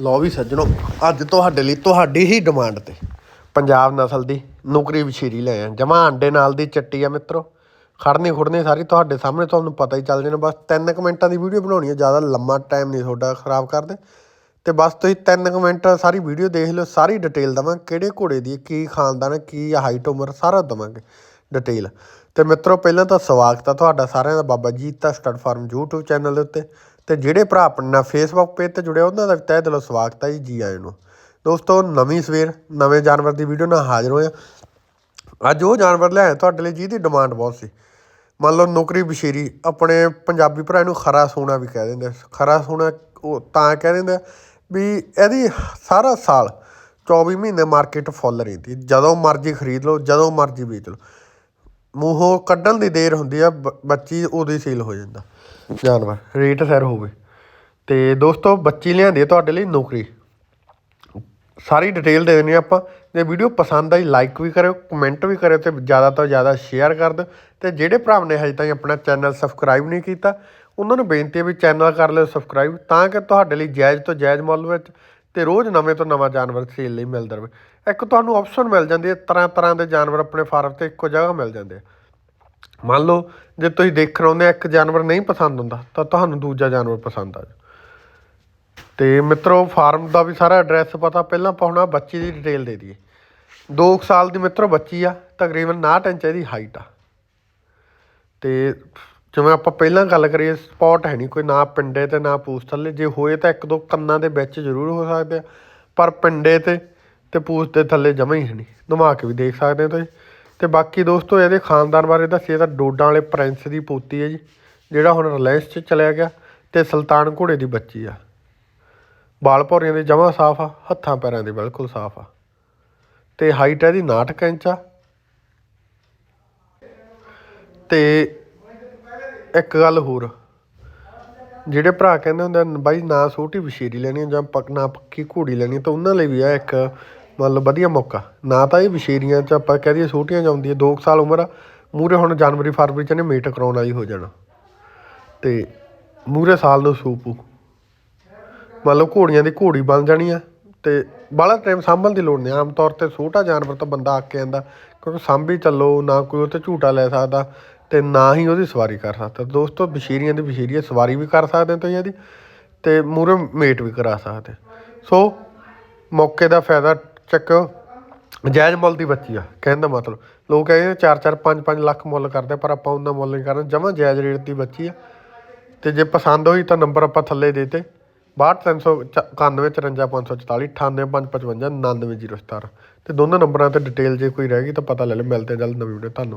ਲਓ ਵੀ ਸੱਜਣੋ ਅੱਜ ਤੁਹਾਡੇ ਲਈ ਤੁਹਾਡੀ ਹੀ ਡਿਮਾਂਡ ਤੇ ਪੰਜਾਬ ਨਸਲ ਦੀ ਨੌਕਰੀ ਵਿਸ਼ੇਰੀ ਲੈ ਆ ਜਮਾ ਅੰਡੇ ਨਾਲ ਦੀ ਚੱਟੀ ਆ ਮਿੱਤਰੋ। ਖੜਨੀ ਖੁੜਨੀ ਸਾਰੀ ਤੁਹਾਡੇ ਸਾਹਮਣੇ ਤੁਹਾਨੂੰ ਪਤਾ ਹੀ ਚੱਲ ਜਾਣਾ ਬਸ 3 ਮਿੰਟਾਂ ਦੀ ਵੀਡੀਓ ਬਣਾਉਣੀ ਹੈ ਜ਼ਿਆਦਾ ਲੰਮਾ ਟਾਈਮ ਨਹੀਂ ਤੁਹਾਡਾ ਖਰਾਬ ਕਰਦੇ। ਤੇ ਬਸ ਤੁਸੀਂ 3 ਮਿੰਟ ਸਾਰੀ ਵੀਡੀਓ ਦੇਖ ਲਿਓ ਸਾਰੀ ਡਿਟੇਲ ਦਵਾਂ ਕਿਹੜੇ ਘੋੜੇ ਦੀ ਕੀ ਖਾਨਦਾਨ ਹੈ, ਕੀ ਹਾਈਟ ਉਮਰ ਸਾਰਾ ਦਵਾਂਗੇ ਡਿਟੇਲ ਤੇ ਮਿੱਤਰੋ ਪਹਿਲਾਂ ਤਾਂ ਸਵਾਗਤ ਆ ਤੁਹਾਡਾ ਸਾਰਿਆਂ ਦਾ। ਬਾਬਾ ਜੀਤ ਦਾ ਸਟੱਡ ਫਾਰਮ YouTube ਚੈਨਲ ਦੇ ਉੱਤੇ। ਤੇ ਜਿਹੜੇ ਭਰਾ ਆਪਣੇ ਨਾਲ Facebook ਪੇਜ ਤੇ ਜੁੜੇ ਉਹਨਾਂ ਦਾ ਵੀ ਤਹਿ ਦਿਲੋਂ ਸਵਾਗਤ ਹੈ ਜੀ ਜੀ ਆਇਆਂ ਨੂੰ। ਦੋਸਤੋ, ਨਵੀਂ ਸਵੇਰ, ਨਵੇਂ ਜਾਨਵਰ ਦੀ ਵੀਡੀਓ ਨਾਲ ਹਾਜ਼ਰ ਹੋਏ ਹਾਂ ਅੱਜ ਉਹ ਜਾਨਵਰ ਲਿਆਏ, ਤੁਹਾਡੇ ਲਈ ਜਿਹਦੀ ਡਿਮਾਂਡ ਬਹੁਤ ਸੀ। ਮੰਨ ਲਓ ਨੌਕਰੀ ਬਸ਼ੀਰੀ ਆਪਣੇ ਪੰਜਾਬੀ ਭਰਾ ਨੂੰ ਖਰਾ ਸੋਨਾ ਵੀ ਕਹਿ ਦਿੰਦੇ ਖਰਾ ਸੋਨਾ ਉਹ ਤਾਂ ਕਹਿ ਦਿੰਦੇ ਵੀ ਇਹਦੀ ਸਾਰਾ ਸਾਲ 24 ਮਹੀਨੇ ਮਾਰਕੀਟ ਫੁੱਲ ਰਹਿੰਦੀ। ਜਦੋਂ ਮਰਜ਼ੀ ਖਰੀਦ ਲਓ, ਜਦੋਂ ਮਰਜ਼ੀ ਵੇਚ ਲਓ। ਮੂੰਹੋਂ ਕੱਢਣ ਦੀ ਦੇਰ ਹੁੰਦੀ ਆ, ਬ- ਬੱਚੀ ਉਦੋਂ ਹੀ ਸੇਲ ਹੋ ਜਾਂਦਾ। ਜਾਨਵਰ, ਰੇਟ ਸੈਰ ਹੋਵੇ। ਤੇ ਦੋਸਤੋ, ਬੱਚੀ ਲਿਆਂਦੀ ਹੈ ਤੁਹਾਡੇ ਲਈ ਨੌਕਰੀ। ਸਾਰੀ ਡਿਟੇਲ ਦੇ ਦੇਣੀ ਆਪਾਂ। ਜੇ ਵੀਡੀਓ ਪਸੰਦ ਆਈ ਲਾਈਕ ਵੀ ਕਰਿਓ ਕਮੈਂਟ ਵੀ ਕਰਿਓ ਤੇ ਜ਼ਿਆਦਾ ਤੋਂ ਜ਼ਿਆਦਾ ਸ਼ੇਅਰ ਕਰ ਦਿਓ। ਤੇ ਜਿਹੜੇ ਭਰਾ ਨੇ ਹਜੇ ਤਾਈਂ ਆਪਣਾ ਚੈਨਲ ਸਬਸਕ੍ਰਾਈਬ ਨਹੀਂ ਕੀਤਾ, ਉਹਨਾਂ ਨੂੰ ਬੇਨਤੀ ਹੈ ਵੀ ਚੈਨਲ ਕਰ ਲਿਓ ਸਬਸਕ੍ਰਾਈਬ ਤਾਂ ਕਿ ਤੁਹਾਡੇ ਲਈ ਜਾਇਜ਼ ਤੋਂ ਜਾਇਜ਼ ਮੁੱਲ ਵਿੱਚ ਤੇ ਰੋਜ਼ ਨਵੇਂ ਤੋਂ ਨਵਾਂ ਜਾਨਵਰ ਸੇਲ ਲਈ ਮਿਲਦਾ ਰਹੇ ਇੱਕ ਤੁਹਾਨੂੰ ਆਪਸ਼ਨ ਮਿਲ ਜਾਂਦੀ ਹੈ ਤਰ੍ਹਾਂ ਤਰ੍ਹਾਂ ਦੇ ਜਾਨਵਰ ਆਪਣੇ ਫਾਰਮ ਤੇ ਇੱਕੋ ਜਗ੍ਹਾ ਮਿਲ ਜਾਂਦੇ ਆ। ਮੰਨ ਲਓ, ਜੇ ਤੁਸੀਂ ਦੇਖਣ ਆਉਂਦੇ ਆ, ਇੱਕ ਜਾਨਵਰ ਨਹੀਂ ਪਸੰਦ ਹੁੰਦਾ, ਤਾਂ ਤੁਹਾਨੂੰ ਦੂਜਾ ਜਾਨਵਰ ਪਸੰਦ ਆ ਜਾਊ। ਤੇ ਮਿੱਤਰੋ ਫਾਰਮ ਦਾ ਵੀ ਸਾਰਾ ਐਡਰੈਸ ਪਤਾ, ਪਹਿਲਾਂ ਪਾਉਣਾ ਬੱਚੀ ਦੀ ਡਿਟੇਲ ਦੇ ਦਈਏ। 2 ਸਾਲ ਦੀ ਮਿੱਤਰੋ ਬੱਚੀ ਆ, ਤਕਰੀਬਨ 59 ਇੰਚ ਇਹਦੀ ਹਾਈਟ ਆ। ਤੇ ਜਿਵੇਂ ਆਪਾਂ ਪਹਿਲਾਂ ਗੱਲ ਕਰੀਏ ਸਪੌਟ ਹੈ ਨਹੀਂ ਕੋਈ, ਨਾ ਪਿੰਡੇ ਤੇ ਨਾ ਪੂਛ ਥੱਲੇ। ਜੇ ਹੋਏ ਤਾਂ ਇੱਕ ਦੋ ਕੰਨਾਂ ਦੇ ਵਿੱਚ ਜ਼ਰੂਰ ਹੋ ਸਕਦੇ ਆ, ਪਰ ਪਿੰਡੇ ਤੇ ਤੇ ਪੂਛ ਦੇ ਥੱਲੇ ਜਮਾ ਹੀ ਹੈ ਨਹੀਂ। ਘੁਮਾ ਕੇ ਵੀ ਦੇਖ ਸਕਦੇ ਹੋ ਤੁਸੀਂ। ਤੇ ਬਾਕੀ ਦੋਸਤੋ, ਇਹਦੇ ਖਾਨਦਾਨ ਬਾਰੇ ਦੱਸੀਏ ਤਾਂ ਡੋਡਾਂ ਵਾਲੇ ਪ੍ਰਿੰਸ ਦੀ ਪੋਤੀ ਹੈ ਜੀ, ਜਿਹੜਾ ਹੁਣ ਰਿਲਾਇੰਸ 'ਚ ਚਲਿਆ ਗਿਆ ਤੇ ਸੁਲਤਾਨ ਘੋੜੇ ਦੀ ਬੱਚੀ ਆ। ਬਾਲ ਭੌਰੀਆਂ ਦੇ ਜਮਾ ਸਾਫ਼ ਆ, ਹੱਥਾਂ ਪੈਰਾਂ ਦੇ ਬਿਲਕੁਲ ਸਾਫ਼ ਆ। ਤੇ ਹਾਈਟ ਇਹਦੀ 69 ਇੰਚ ਆ। ਤੇ ਇੱਕ ਗੱਲ ਹੋਰ। ਜਿਹੜੇ ਭਰਾ ਕਹਿੰਦੇ ਹੁੰਦੇ ਆ, ਬਾਈ ਨਾ ਛੋਟੀ ਵਿਸ਼ੇਰੀ ਲੈਣੀ ਆ ਜਾਂ ਪੱਕ ਨਾ ਪੱਕੀ ਘੋੜੀ ਲੈਣੀ ਆ, ਤਾਂ ਉਹਨਾਂ ਲਈ ਵੀ ਆ ਇੱਕ ਮੰਨ ਲਓ ਵਧੀਆ ਮੌਕਾ। ਨਾ ਤਾਂ ਇਹ ਵਿਸ਼ੇਰੀਆਂ ਚ ਆਪਾਂ ਕਹਿ ਦਈਏ ਛੋਟੀਆਂ ਚ ਆਉਂਦੀ ਜਾਂਦੀਆਂ 2 ਸਾਲ ਉਮਰ ਆ ਮੂਰੇ ਹੁਣ ਜਨਵਰੀ ਫਰਵਰੀ ਚ ਇਹਨੇ ਮੀਟ ਕਰਾਉਣ ਵਾਲੀ ਹੋ ਜਾਣਾ। ਤੇ ਮੂਰੇ ਸਾਲ ਨੂੰ ਸੂਪੂ ਮੰਨ ਲਓ ਘੋੜੀਆਂ ਦੀ ਘੋੜੀ ਬਣ ਜਾਣੀ ਆ ਤੇ ਬਾਹਲਾ ਟਾਈਮ ਸਾਂਭਣ ਦੀ ਲੋੜ ਨਹੀਂ ਆਮ ਤੌਰ ਤੇ ਛੋਟਾ ਜਾਨਵਰ ਤਾਂ ਬੰਦਾ ਆ ਕੇ ਆਂਦਾ ਕਿਉਂਕਿ ਸਾਂਭੀ ਚੱਲੋ ਨਾ ਕੋਈ ਉਹ ਤੇ ਝੂਟਾ ਲੈ ਸਕਦਾ। ਅਤੇ ਨਾ ਹੀ ਉਹਦੀ ਸਵਾਰੀ ਕਰ ਸਕਦਾ। ਦੋਸਤੋ, ਬਸ਼ੀਰੀਆਂ ਦੀ ਬਸ਼ੀਰੀਆ ਸਵਾਰੀ ਵੀ ਕਰ ਸਕਦੇ ਤੁਸੀਂ ਇਹਦੀ ਅਤੇ ਮੂਹਰੇ ਮੇਟ ਵੀ ਕਰਾ ਸਕਦੇ। ਸੋ, ਮੌਕੇ ਦਾ ਫਾਇਦਾ ਚੱਕੋ ਜਾਇਜ਼ ਮੁੱਲ ਦੀ ਬੱਚੀ ਆ, ਕਹਿਣ ਦਾ ਮਤਲਬ। ਲੋਕ ਕਹਿੰਦੇ 4 4 5 5 ਲੱਖ ਮੁੱਲ ਕਰਦੇ ਪਰ ਆਪਾਂ ਉਹਨਾਂ ਮੁੱਲ ਨਹੀਂ ਕਰਨਾ। ਜਮਾਂ ਜਾਇਜ਼ ਰੇਟ ਦੀ ਬੱਚੀ ਆ। ਤੇ ਜੇ ਪਸੰਦ ਹੋਈ ਤਾਂ ਨੰਬਰ ਆਪਾਂ ਥੱਲੇ ਦੇ ਤੇ 62391 54544 98555 99017 ਤੇ ਦੋਨਾਂ ਨੰਬਰਾਂ ਤੇ ਡਿਟੇਲ ਜੇ ਕੋਈ ਰਹਿ ਗਈ ਤਾਂ ਪਤਾ ਲੈ ਲੈ ਮਿਲਦੇ ਹਾਂ ਜਲਦ ਨਵੀਂ ਵੀਡੀਓ ਧੰਨਵਾਦ।